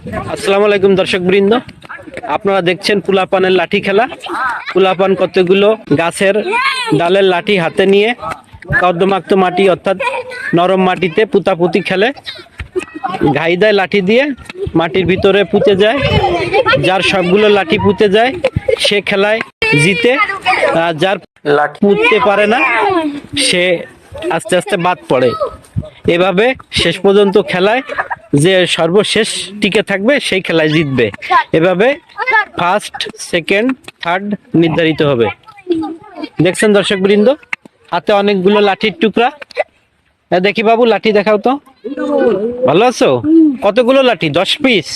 আসসালামু আলাইকুম দর্শক বৃন্দ আপনারা দেখছেন পুলাপানের লাঠি খেলা। পুলাপান কতগুলো গাছের ডালের লাঠি হাতে নিয়ে কর্দমাক্ত মাটি অর্থাৎ নরম মাটিতে পুতাপুতি খেলে। ঘাই দেয় লাঠি দিয়ে মাটির ভিতরে পুঁতে যায় যার সবগুলো লাঠি পুঁতে যায় সে খেলায় জিতে যার লাঠি পুঁততে পারে না সে আস্তে আস্তে বাদ পড়ে। এভাবে শেষ পর্যন্ত খেলায় যে সর্বশেষ টিকে থাকবে, সেই খেলায় জিতবে। এভাবে ফার্স্ট সেকেন্ড থার্ড নির্ধারিত হবে। দেখছেন দর্শক বৃন্দ হাতে অনেকগুলো লাঠির টুকরা। দেখি বাবু, লাঠি দেখাও তো। ভালো আছো? কতগুলো লাঠি? দশ পিস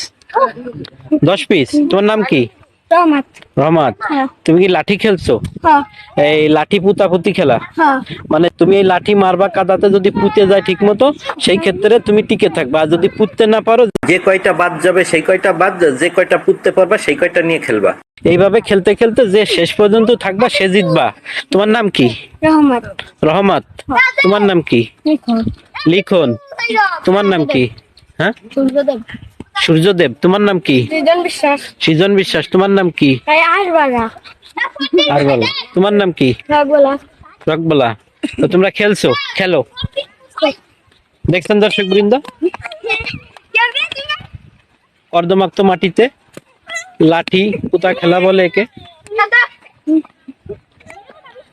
দশ পিস তোমার নাম কি? টমাট রহমাত হ্যাঁ। তুমি কি লাঠি খেলছো? হ্যাঁ। এই লাঠি পুতাপুতি খেলা? হ্যাঁ। মানে তুমি এই লাঠি মারবা কাদাতে যদি পুঁতে যায় ঠিক মতো সেই ক্ষেত্রে তুমি টিকে থাকবা। আর যদি পুঁততে না পারো যে কয়টা বাদ যাবে সেই কয়টা বাদ যে কয়টা পুঁততে পারবা সেই কয়টা নিয়ে খেলবা। এইভাবে খেলতে খেলতে যে শেষ পর্যন্ত থাকবা সে জিতবা। তোমার নাম কি? রহমত। রহমত। তোমার নাম কি? লিখুন। লিখন। তোমার নাম কি? হ্যাঁ? সূর্যদেব তোমার নাম কি? সৃজন বিশ্বাস। সৃজন বিশ্বাস তোমার নাম কি? আর বলো তোমার নাম কি? রকবলা তো তোমরা খেলছো? খেলো। দেখছেন দর্শক বৃন্দ অর্ধমাক্ত মাটিতে লাঠি পুতা খেলা বলে একে।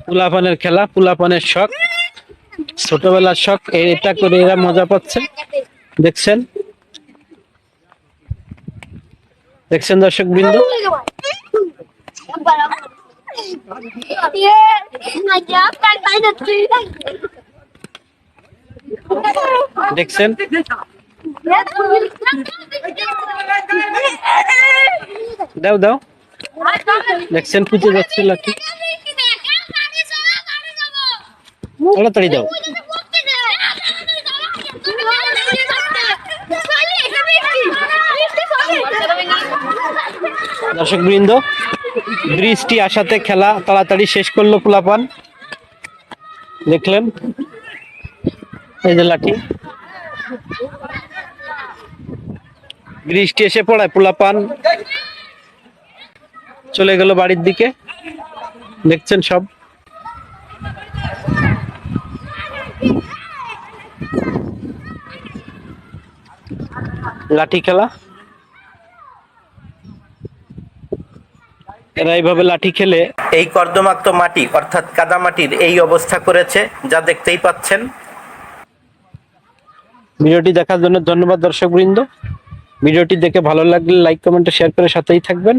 পুলাপানের খেলা পুলাপানের শখ। ছোটবেলার শখ এটা করে এরা মজা পাচ্ছে। দেখছেন? দেখছেন দর্শক বৃন্দ? দেখছেন? দাও দাও। দেখছেন পুজো যাচ্ছে লাঠি তাড়াতাড়ি দাও। দর্শক বৃন্দ বৃষ্টি আসাতে খেলা তাড়াতাড়ি শেষ করল পোলাপান। দেখলেন? এই যে লাঠি। বৃষ্টি এসে পড়ায় পোলাপান। চলে গেল বাড়ির দিকে। দেখছেন সব? লাঠি খেলা। এরা এইভাবে লাঠি খেলে। এই কর্দমাক্ত মাটি অর্থাৎ কাদা মাটির এই অবস্থা করেছে যা দেখতেই পাচ্ছেন। ভিডিওটি দেখার জন্য ধন্যবাদ দর্শক বৃন্দ ভিডিওটি দেখে ভালো লাগলে লাইক কমেন্ট শেয়ার করে সাথেই থাকবেন।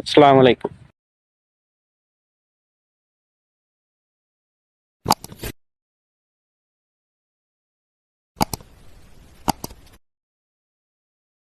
আসসালামু আলাইকুম।